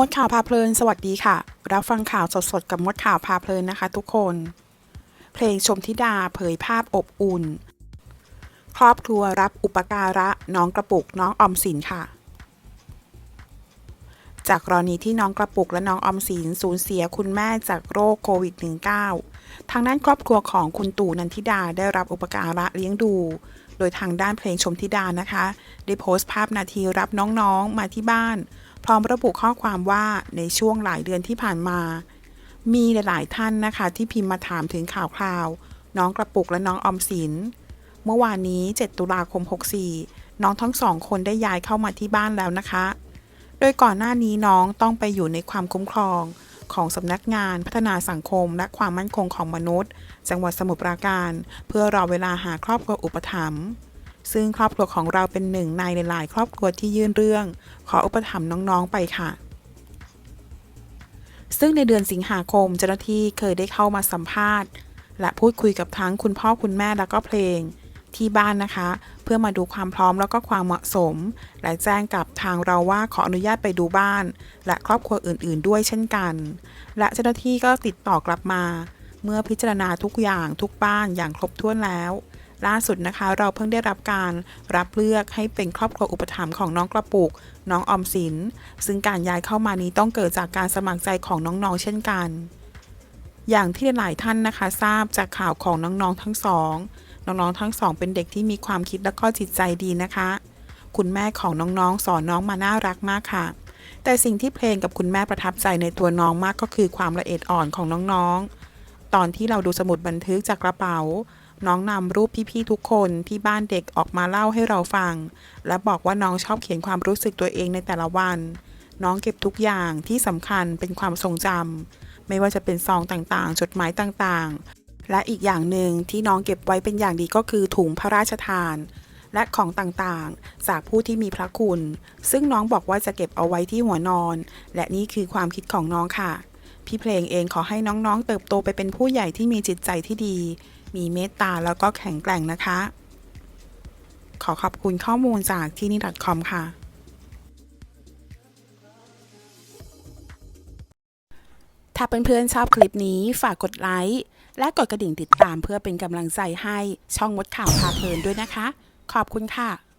มดข่าวพาเพลิน สวัสดีค่ะ รับฟังข่าวสดๆ กับมดข่าวพาเพลินนะคะทุกคน เพลงชมธิดาเผยภาพอบอุ่น ครอบครัวรับอุปการะน้องกระปุกน้องอมสินค่ะ จากกรณีที่น้องกระปุกและน้องอมสินสูญเสียคุณแม่จากโรคโควิด -19 ทางด้านครอบครัวของคุณตู่นันทิดาได้รับอุปการะเลี้ยงดูโดยทางด้านเพลงชมธิดานะคะ ได้โพสต์ภาพนาทีรับน้องๆมาที่บ้าน ร้อมระบุข้อความว่าในช่วงหลายเดือนที่ผ่านมา มีหลาย ๆ ท่านนะคะ ที่พิมพ์มาถามถึงข่าวคราว น้องกระปุกและน้องออมสิน เมื่อวานนี้ 7 ตุลาคม 64 น้องทั้งสองคนได้ย้ายเข้ามาที่บ้านแล้วนะคะ โดยก่อนหน้านี้น้องต้องไปอยู่ในความคุ้มครองของสำนักงานพัฒนาสังคมและความมั่นคงของมนุษย์ จังหวัดสมุทรปราการ เพื่อรอเวลาหาครอบครัวอุปถัมภ์ ซึ่งครอบครัวของเราเป็นหนึ่งในหลาย ๆ ครอบครัวที่ยื่นเรื่อง ขออุปถัมภ์น้องๆไปค่ะ ซึ่งในเดือนสิงหาคมเจ้าหน้าที่เคยได้เข้ามาสัมภาษณ์ และพูดคุยกับทั้งคุณพ่อคุณแม่แล้วก็เพลง ที่บ้านนะคะ เพื่อมาดูความพร้อมแล้วก็ความเหมาะสม และแจ้งกับทางเราว่าขออนุญาตไปดูบ้าน และครอบครัวอื่น ๆ ด้วยเช่นกัน และเจ้าหน้าที่ก็ติดต่อกลับมา เมื่อพิจารณาทุกอย่างทุกบ้านอย่างครบถ้วนแล้ว ล่าสุดนะคะ เราเพิ่งได้รับการรับเลือกให้เป็นครอบครัวอุปถัมภ์ของน้องกระปุก น้องออมสิน ซึ่งการย้ายเข้ามานี้ต้องเกิดจากการสมัครใจของน้องๆ เช่นกัน อย่างที่หลายท่านนะคะ ทราบจากข่าวของน้องๆทั้งสอง น้องๆทั้งสอง เป็นเด็กที่มีความคิดและก็จิตใจดีนะคะ คุณแม่ของน้องๆ สอนน้องมาน่ารักมากค่ะ แต่สิ่งที่เพลงกับคุณแม่ประทับใจในตัวน้องมากก็คือความละเอียดอ่อนของน้องๆ ตอนที่เราดูสมุดบันทึกจากกระเป๋า น้องนำรูปพี่ๆทุกคนที่บ้านเด็กออกมาเล่าให้เราฟัง และบอกว่าน้องชอบเขียนความรู้สึกตัวเองในแต่ละวัน น้องเก็บทุกอย่างที่สำคัญเป็นความทรงจำไม่ว่าจะเป็นซองต่างๆ จดหมายต่างๆ และอีกอย่างหนึ่งที่น้องเก็บไว้เป็นอย่างดีก็คือถุงพระราชทาน และของต่างๆ จากผู้ที่มีพระคุณ ซึ่งน้องบอกว่าจะเก็บเอาไว้ที่หัวนอน และนี่คือความคิดของน้องค่ะ พี่เพลงเองขอให้น้องๆ เติบโตไปเป็นผู้ใหญ่ที่มีจิตใจที่ดี มีเมตตาแล้วก็แข็งแกร่งนะคะ ขอขอบคุณข้อมูลจากที่นี่ .com ค่ะ ถ้าเพื่อนๆชอบคลิปนี้ฝากกดไลค์และกดกระดิ่งติดตามเพื่อเป็นกำลังใจให้ช่องมดข่าวพาเพลินด้วยนะคะ ขอบคุณค่ะ